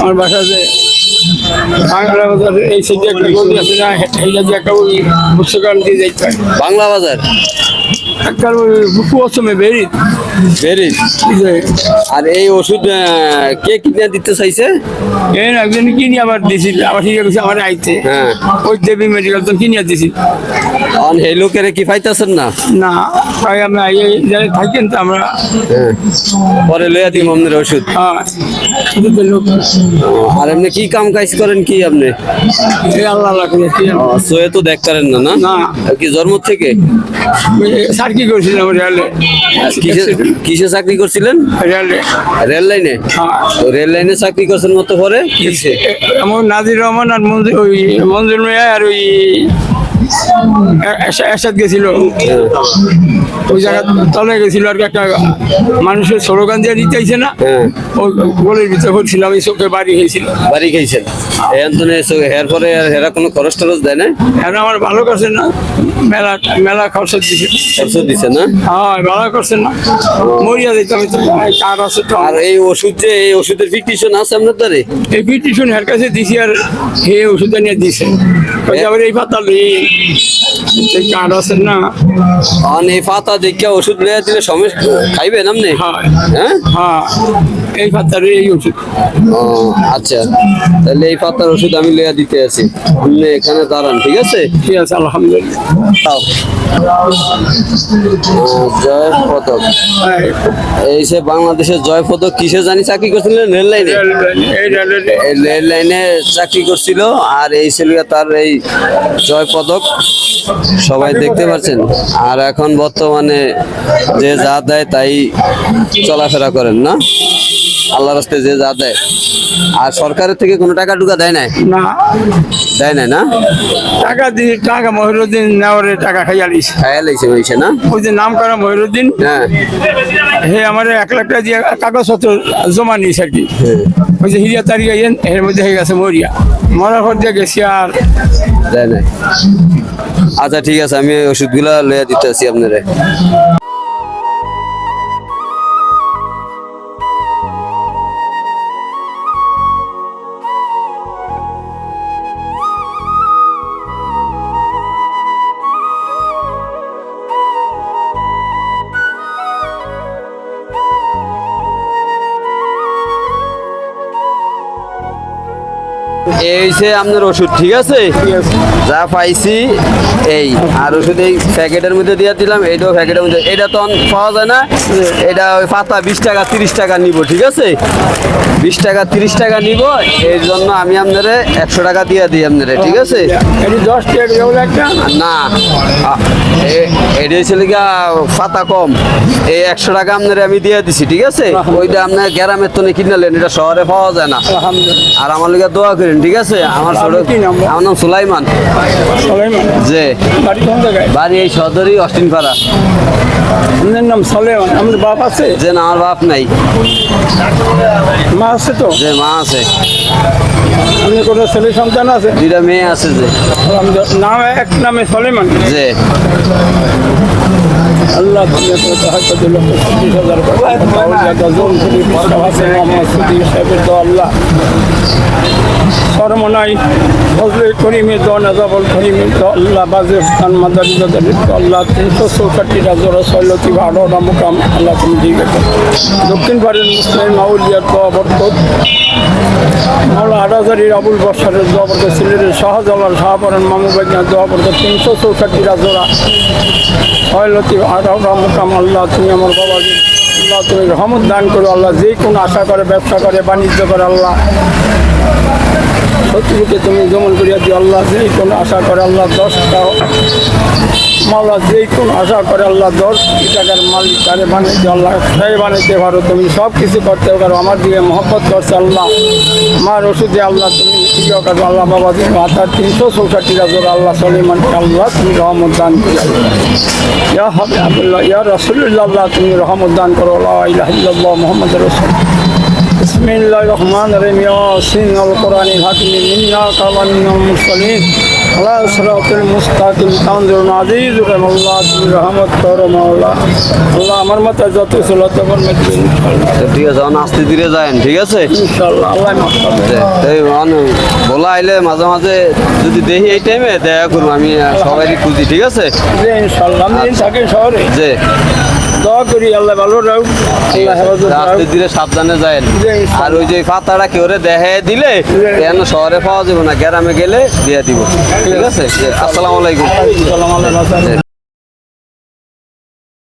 আমার বাসা যে বাংলা বাজার এই সাইডে একটা গলি আছে না এইটা যে একটা ওই পুস্তকাল দিয়ে যাইতে হয়। বাংলা বাজার? একটা ওই আর এই ওষুধ কে কিনে দিতে চাইছে? এই একজন কিনে আবার দিছিল আবার ঠিক আছে আমার আইতে হ্যাঁ। ওই দেবী মেডিকেল তো কিনে দিছিল। অন এই লোকের কি পাইতেছেন না? না তাই আমি এই থাকেন তো আমরা। হ্যাঁ। পরে লইয়া দিব আপনার ওষুধ। হ্যাঁ আর এমনি কি কাম কাজ করেন কি আপনি? আল্লাহ সোয়ে তো দেখ করেন না না? না। কি জন্ম থেকে? স্যার কি করছিলাম রেলে? কিসে কিসে চাকরি করছিলেন? রেলে। রেল লাইনে? হ্যাঁ। তো রেল লাইনে চাকরি করছেন মতো পরে কিসে? এমন নাজির রহমান আর মঞ্জুর ওই মঞ্জুর মিয়া আর ওই একসাথ গেছিল। ওই জায়গা তলে গেছিল আর একটা মানুষের স্লোগান দিয়ে দিতে চাইছে না হ্যাঁ। ওই গোলের ভিতরে হচ্ছিলাম এই চোখে বাড়ি হয়েছিল বাড়ি খাইছেন এন্তনে এর পরে আর হেরা কোনো খরচ টরচ দেয় না এখন আমার ভালো করছে না। মেলা মেলা খরচ দিছে। খরচ দিছে না? হ্যাঁ ভালো করছে না। মরিয়া দিতে আমি আছে তো। আর এই ওষুধ যে এই ওষুধের ফিকটিশন আছে আপনার দ্বারে? এই পিটিশন হের কাছে দিছি আর হে ওষুধ নিয়ে দিছে। এই পাতা লই এই কার আছে না। অন এই পাতা দেখে ওষুধ লইয়া দিলে সমস্যা খাইবেন আপনি হ্যাঁ? হ্যাঁ। এই পাতার এই ওষুধ। ও আচ্ছা। তাহলে এই পাতার ওষুধ আমি লইয়া দিতে আছি। আপনি এখানে দাঁড়ান ঠিক আছে? ঠিক আছে আলহামদুলিল্লাহ। জয় পদক এই সে বাংলাদেশের জয় পদক কিসে জানি চাকরি করছিলেন রেল লাইনে? রেল- লাইনে চাকরি করছিল আর এই ছিল তার এই জয় পদক সবাই দেখতে পাচ্ছেন? আর এখন বর্তমানে যে যা দেয় তাই চলাফেরা করেন না? আল্লাহ রাস্তায় যে যা দেয়। আর সরকারের থেকে কোনো টাকা টুকা দেয় নাই? না। দেয় নাই না? টাকা দিয়ে টাকা মহিরুদ্দিন নেওয়ারে টাকা খাইয়া খায়াল হয়েছে হয়েছে না? ওই যে নাম করা মহিরুদ্দিন হ্যাঁ। হে আমার এক লাখ টাকা দিয়ে কাগজপত্র জমা নিয়েছে আর কি। ওই যে হিরিয়া তারিখ এর মধ্যে হয়ে গেছে মরিয়া। মরার পর দিয়ে গেছি আর দেয় নাই। আচ্ছা ঠিক আছে আমি ওষুধগুলা লইয়া দিতে আছি আপনারে। এই যে আপনার ওষুধ ঠিক আছে? যা পাইছি এই। আর ওষুধ এই প্যাকেটের মধ্যে দিয়ে দিলাম এইটাও প্যাকেটের মধ্যে। এটা তো পাওয়া যায় না এটা ওই পাতা বিশ টাকা তিরিশ টাকা নিব ঠিক আছে? বিশ টাকা তিরিশ টাকা নিব এই জন্য আমি আপনারে একশো টাকা দিয়ে দিই আপনারে ঠিক আছে? না এটা হচ্ছে পাতা কম। এই একশো টাকা আপনারে আমি দিয়ে দিছি ঠিক আছে? ওইটা আপনার গ্রামের তো কিনলেন এটা শহরে পাওয়া যায় না। আর আমার লিগে দোয়া করেন ঠিক আছে? আমার ছোট? আমার নাম সুলাইমান। যে বাড়ি এই সদরই অস্টিন পাড়া আপনার নাম সলেমান আমাদের বাপ আছে? যে না আমার বাপ নাই। মা আছে তো? যে মা আছে। আপনার কোনো ছেলে সন্তান আছে? দুইটা মেয়ে আছে যে নাম এক নামে সলেমান যে আল্লাহ আল্লাহ। সরমনাই ফজলে করিমে দন আজাবল করিমে আল্লাহ বাজে খান মাদারি দাদারি আল্লাহ তিনশো চৌষট্টিটা জোড়া শৈলতি আঠারোটা মুকাম আল্লাহ তুমি আছে দক্ষিণ ভারতের মুসলিম মাউলিয়ার তো মাওলা আটাজারির আবুল বসারের দোয়া পড়তে সিলেটের শাহজালাল শাহপরান মামু বাগিনা তিনশো জোড়া হয় লতিফ আঠারোটা মুকাম আল্লাহ তুমি আমার বাবাকে, আল্লাহ তুমি রহমত দান করো। আল্লাহ যে কোনো আশা করে, ব্যবসা করে, বাণিজ্য করে, আল্লাহ শত্রুকে তুমি দমন করিয়া দিও, আল্লাহ যে কোনো আশা করে আল্লাহ দশটা মাওলা যে কোনো আশা করে আল্লাহ দশ টাকার মালিক, তারে বানাইতে আল্লাহ সেই বানাইতে পারো তুমি সব কিছু করতে পারো আমার দিকে মহব্বত করছে আল্লাহ। আমার ওষুধে আল্লাহ তুমি আল্লাহ বাবা তুমি মাথার তিনশো চৌষট্টি রাজর আল্লাহ সলিমান আল্লাহ তুমি রহমত দান করে ইয়া হবে আবুল্লাহ ইয়া রসুল্লাহ তুমি রহমত দান করো আল্লাহ মোহাম্মদ রসুল بسم الله الرحمن الرحيم ياسين القرآن الحكيم إنا كان من المرسلين على صراط المستقيم تنظر عزيز الله رحمت কর মাওলা আল্লাহ আমার মাথায় যত ছিল তখন মেটবে তো ঠিক আছে অন আস্তে ধীরে যায়েন ঠিক আছে ইনশাল্লাহ আল্লাহ মাফ করবে যে, এই অন- বলা আইলে মাঝে মাঝে যদি দেখি এই টাইমে দেখা করবো আমি আহ, সবারই খুঁজি ঠিক আছে যে ইনশাল্লাহ আমি থাকি শহরে যে দোয়া করি আল্লাহ ভালো রাখুক আল্লাহ দিলে সাবধানে ইনশাআল্লাহ। আর ওই যে পাতাটা কেউ দেখে দিলে কেন শহরে পাওয়া যাবে না? গ্রামে গেলে দিয়ে দিব। ঠিক আছে। আসসালামু আলাইকুম।